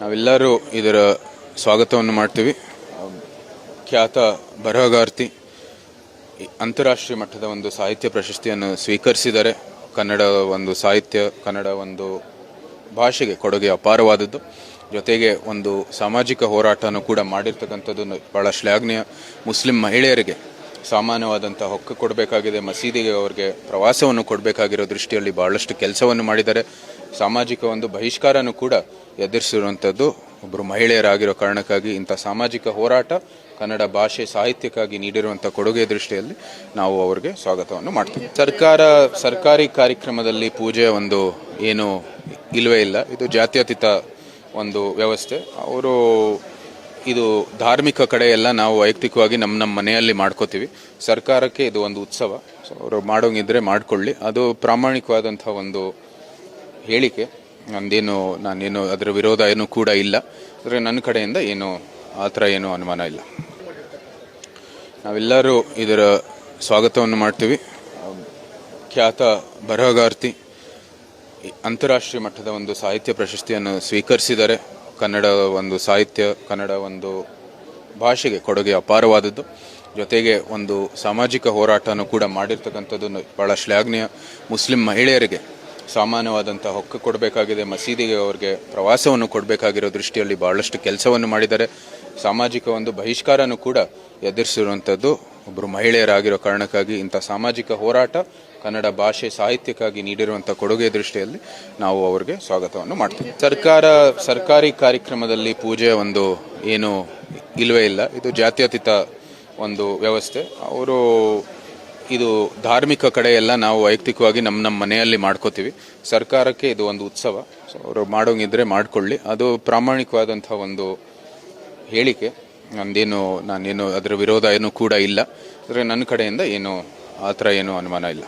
ನಾವೆಲ್ಲರೂ ಇದರ ಸ್ವಾಗತವನ್ನು ಮಾಡ್ತೀವಿ. ಖ್ಯಾತ ಬರಹಗಾರ್ತಿ ಅಂತಾರಾಷ್ಟ್ರೀಯ ಮಟ್ಟದ ಒಂದು ಸಾಹಿತ್ಯ ಪ್ರಶಸ್ತಿಯನ್ನು ಸ್ವೀಕರಿಸಿದ್ದಾರೆ ಕನ್ನಡ ಒಂದು ಸಾಹಿತ್ಯ, ಕನ್ನಡ ಒಂದು ಭಾಷೆಗೆ ಕೊಡುಗೆ ಅಪಾರವಾದದ್ದು. ಜೊತೆಗೆ ಒಂದು ಸಾಮಾಜಿಕ ಹೋರಾಟನೂ ಕೂಡ ಮಾಡಿರ್ತಕ್ಕಂಥದ್ದು ಬಹಳ ಶ್ಲಾಘನೀಯ. ಮುಸ್ಲಿಂ ಮಹಿಳೆಯರಿಗೆ ಸಾಮಾನ್ಯವಾದಂಥ ಹೊಕ್ಕು ಕೊಡಬೇಕಾಗಿದೆ, ಮಸೀದಿಗೆ ಅವರಿಗೆ ಪ್ರವಾಸವನ್ನು ಕೊಡಬೇಕಾಗಿರೋ ದೃಷ್ಟಿಯಲ್ಲಿ ಬಹಳಷ್ಟು ಕೆಲಸವನ್ನು ಮಾಡಿದ್ದಾರೆ. ಸಾಮಾಜಿಕ ಒಂದು ಬಹಿಷ್ಕಾರನೂ ಕೂಡ ಎದುರಿಸಿರುವಂಥದ್ದು ಒಬ್ಬರು ಮಹಿಳೆಯರಾಗಿರೋ ಕಾರಣಕ್ಕಾಗಿ ಇಂಥ ಸಾಮಾಜಿಕ ಹೋರಾಟ ಕನ್ನಡ ಭಾಷೆ ಸಾಹಿತ್ಯಕ್ಕಾಗಿ ನೀಡಿರುವಂಥ ಕೊಡುಗೆ ದೃಷ್ಟಿಯಲ್ಲಿ ನಾವು ಅವರಿಗೆ ಸ್ವಾಗತವನ್ನು ಮಾಡ್ತೀವಿ. ಸರ್ಕಾರ, ಸರ್ಕಾರಿ ಕಾರ್ಯಕ್ರಮದಲ್ಲಿ ಪೂಜೆ ಒಂದು ಏನು ಇಲ್ಲವೇ ಇಲ್ಲ. ಇದು ಜಾತ್ಯತೀತ ಒಂದು ವ್ಯವಸ್ಥೆ. ಅವರು ಇದು ಧಾರ್ಮಿಕ ಕಡೆ ಎಲ್ಲ ನಾವು ವೈಯಕ್ತಿಕವಾಗಿ ನಮ್ಮ ನಮ್ಮ ಮನೆಯಲ್ಲಿ ಮಾಡ್ಕೋತೀವಿ. ಸರ್ಕಾರಕ್ಕೆ ಇದು ಒಂದು ಉತ್ಸವ. ಸೊ, ಅವರು ಮಾಡೋಂಗಿದ್ರೆ ಮಾಡಿಕೊಳ್ಳಿ. ಅದು ಪ್ರಾಮಾಣಿಕವಾದಂಥ ಒಂದು ಹೇಳಿಕೆ. ನಂದೇನು, ನಾನೇನು, ಅದರ ವಿರೋಧ ಏನು ಕೂಡ ಇಲ್ಲ. ಆದರೆ ನನ್ನ ಕಡೆಯಿಂದ ಏನು, ಆ ಥರ ಏನೂ ಅನುಮಾನ ಇಲ್ಲ. ನಾವೆಲ್ಲರೂ ಇದರ ಸ್ವಾಗತವನ್ನು ಮಾಡ್ತೀವಿ. ಖ್ಯಾತ ಬರಹಗಾರ್ತಿ, ಅಂತಾರಾಷ್ಟ್ರೀಯ ಮಟ್ಟದ ಒಂದು ಸಾಹಿತ್ಯ ಪ್ರಶಸ್ತಿಯನ್ನು ಸ್ವೀಕರಿಸಿದ್ದಾರೆ. ಕನ್ನಡ ಒಂದು ಸಾಹಿತ್ಯ, ಕನ್ನಡ ಒಂದು ಭಾಷೆಗೆ ಕೊಡುಗೆ ಅಪಾರವಾದದ್ದು. ಜೊತೆಗೆ ಒಂದು ಸಾಮಾಜಿಕ ಹೋರಾಟನೂ ಕೂಡ ಮಾಡಿರ್ತಕ್ಕಂಥದ್ದು. ಬಹಳ ಶ್ಲಾಘನೀಯ ಮುಸ್ಲಿಂ ಮಹಿಳೆಯರಿಗೆ ಸಾಮಾನ್ಯವಾದಂಥ ಹೊಕ್ಕು ಕೊಡಬೇಕಾಗಿದೆ, ಮಸೀದಿಗೆ ಅವರಿಗೆ ಪ್ರವಾಸವನ್ನು ಕೊಡಬೇಕಾಗಿರೋ ದೃಷ್ಟಿಯಲ್ಲಿ ಬಹಳಷ್ಟು ಕೆಲಸವನ್ನು ಮಾಡಿದ್ದಾರೆ. ಸಾಮಾಜಿಕ ಒಂದು ಬಹಿಷ್ಕಾರನೂ ಕೂಡ ಎದುರಿಸಿರುವಂಥದ್ದು ಒಬ್ಬರು ಮಹಿಳೆಯರಾಗಿರೋ ಕಾರಣಕ್ಕಾಗಿ ಇಂಥ ಸಾಮಾಜಿಕ ಹೋರಾಟ ಕನ್ನಡ ಭಾಷೆ ಸಾಹಿತ್ಯಕ್ಕಾಗಿ ನೀಡಿರುವಂಥ ಕೊಡುಗೆ ದೃಷ್ಟಿಯಲ್ಲಿ ನಾವು ಅವರಿಗೆ ಸ್ವಾಗತವನ್ನು ಮಾಡ್ತೀವಿ. ಸರ್ಕಾರ, ಸರ್ಕಾರಿ ಕಾರ್ಯಕ್ರಮದಲ್ಲಿ ಪೂಜೆ ಒಂದು ಏನು ಇಲ್ಲವೇ ಇಲ್ಲ. ಇದು ಜಾತ್ಯತೀತ ಒಂದು ವ್ಯವಸ್ಥೆ. ಅವರು ಇದು ಧಾರ್ಮಿಕ ಕಡೆ ನಾವು ವೈಯಕ್ತಿಕವಾಗಿ ನಮ್ಮ ನಮ್ಮ ಮನೆಯಲ್ಲಿ ಮಾಡ್ಕೋತೀವಿ. ಸರ್ಕಾರಕ್ಕೆ ಇದು ಒಂದು ಉತ್ಸವ. ಸೊ ಅವರು ಮಾಡೋಂಗಿದ್ರೆ ಮಾಡಿಕೊಳ್ಳಿ. ಅದು ಪ್ರಾಮಾಣಿಕವಾದಂಥ ಒಂದು ಹೇಳಿಕೆ. ನಂದೇನು, ನಾನೇನು ಅದರ ವಿರೋಧ ಏನೂ ಕೂಡ ಇಲ್ಲ. ಆದರೆ ನನ್ನ ಕಡೆಯಿಂದ ಏನು, ಆ ಥರ ಏನೂ ಅನುಮಾನ ಇಲ್ಲ.